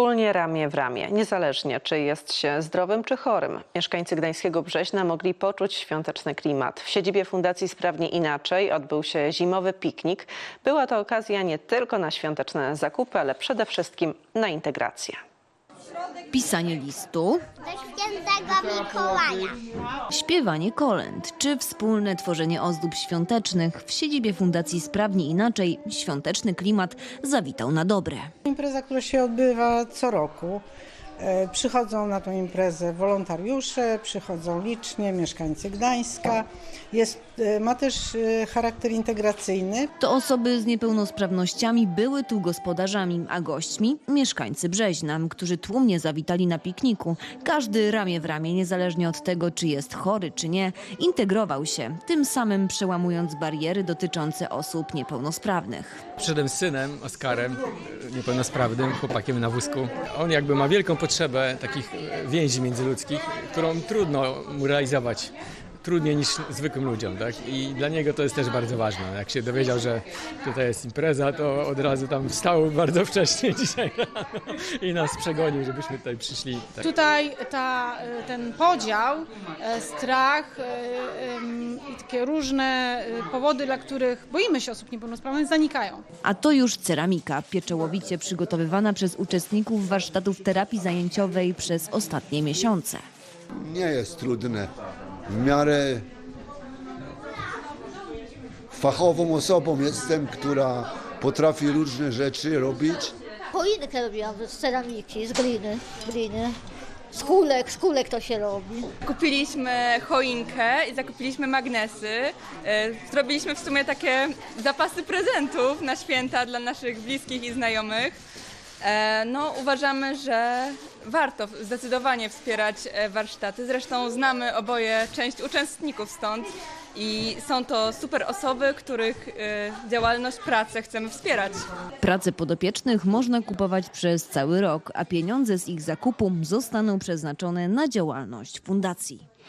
Wspólnie ramię w ramię, niezależnie czy jest się zdrowym czy chorym. Mieszkańcy Gdańskiego Brzeźna mogli poczuć świąteczny klimat. W siedzibie Fundacji Sprawnie Inaczej odbył się zimowy piknik. Była to okazja nie tylko na świąteczne zakupy, ale przede wszystkim na integrację. Pisanie listu, do świętego Mikołaja. śpiewanie kolęd czy wspólne tworzenie ozdób świątecznych w siedzibie Fundacji Sprawni Inaczej świąteczny klimat zawitał na dobre. Impreza, która się odbywa co roku. E, Przychodzą na tę imprezę wolontariusze, przychodzą licznie mieszkańcy Gdańska. Jest, e, ma też e, charakter integracyjny. To osoby z niepełnosprawnościami były tu gospodarzami, a gośćmi mieszkańcy Brzeźna, którzy tłumnie zawitali na pikniku. Każdy ramię w ramię, niezależnie od tego, czy jest chory, czy nie, integrował się, tym samym przełamując bariery dotyczące osób niepełnosprawnych. Przyszedłem z synem, Oskarem, niepełnosprawnym, chłopakiem na wózku. On jakby ma wielką potrzebę takich więzi międzyludzkich, którą trudno realizować. Trudniej niż zwykłym ludziom, tak? I dla niego to jest też bardzo ważne. Jak się dowiedział, że tutaj jest impreza, to od razu tam wstał bardzo wcześnie dzisiaj rano i nas przegonił, żebyśmy tutaj przyszli. Tak. Tutaj ta, y, ten podział, e, strach ym, i takie różne powody, dla których boimy się osób niepełnosprawnych, zanikają. A to już ceramika, pieczołowicie przygotowywana przez uczestników warsztatów terapii zajęciowej przez ostatnie miesiące. nie jest trudne. W miarę fachową osobą jestem, która potrafi różne rzeczy robić. Choinkę robiłam z ceramiki, z gliny, z gliny. Z kulek, z kulek to się robi. Kupiliśmy choinkę i zakupiliśmy magnesy. E, Zrobiliśmy w sumie takie zapasy prezentów na święta dla naszych bliskich i znajomych. E, No, uważamy, że warto zdecydowanie wspierać e, warsztaty. Zresztą znamy oboje część uczestników stąd i są to super osoby, których e, działalność, pracę chcemy wspierać. Prace podopiecznych można kupować przez cały rok, a pieniądze z ich zakupu zostaną przeznaczone na działalność fundacji.